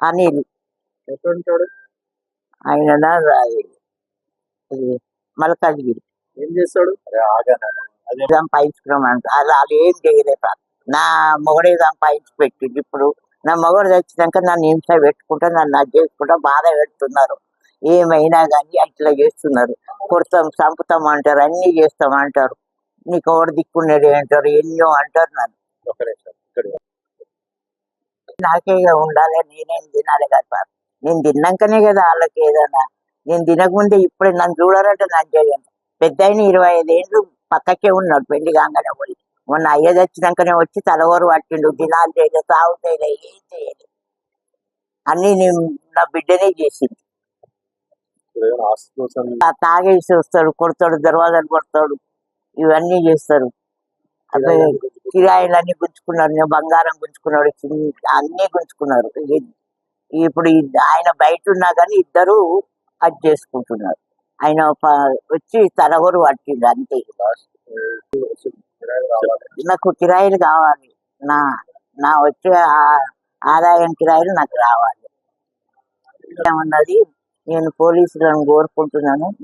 అనిల్. ఆయన మల్కాజ్గిరి. ఏం చేస్తాడు? అదే సంపాదించుకున్నాం అంట అలా వాళ్ళు ఏం చేయలేదు నా మొగడే సంపాదించి పెట్టింది ఇప్పుడు నా మొగడు చచ్చినాక నన్ను హింస పెట్టుకుంటా నన్ను అది చేసుకుంటా బాధ పెడుతున్నారు. ఏమైనా కానీ అట్లా చేస్తున్నారు. కొడతాం చంపుతాం అంటారు. అన్ని చేస్తాం అంటారు. నీకు ఎవడు దిక్కున్నాడు అంటారు ఎన్నో అంటారు నన్ను. నాకే ఉండాలి నేనేం తినాలి కదా నేను తిన్నాకనే కదా వాళ్ళకి ఏదైనా. నేను తినకముందే ఇప్పుడే నన్ను చూడాలంటే నాకు చేయండి పెద్ద అయిన ఇరవై ఐదేళ్ళు పక్కకే ఉన్నాడు పెళ్ళి కాగానే పోయి. మొన్న అయ్య తెచ్చినాకనే వచ్చి తలవరు పట్టిండు దినాలు చేయలేదు సాగు చేయలేదు ఏం చేయలేదు. అన్ని నేను నా బిడ్డనే చేసింది. తాగేసి వస్తాడు కొడతాడు దర్వాజాలు కొడతాడు ఇవన్నీ చేస్తారు అదే. కిరాయిలన్నీ గుంజుకున్నారు నేను బంగారం గుంజుకున్నాడు అన్నీ గుంజుకున్నారు ఇప్పుడు ఆయన బయట ఉన్నా కానీ ఇద్దరు అది చేసుకుంటున్నారు. ఆయన వచ్చి తలగొరు పట్టిండు అంతే. నాకు కిరాయిలు కావాలి. నా నా వచ్చే ఆ- ఆదాయం కిరాయిలు నాకు రావాలి. ఏమన్నది? నేను పోలీసులను కోరుకుంటున్నాను.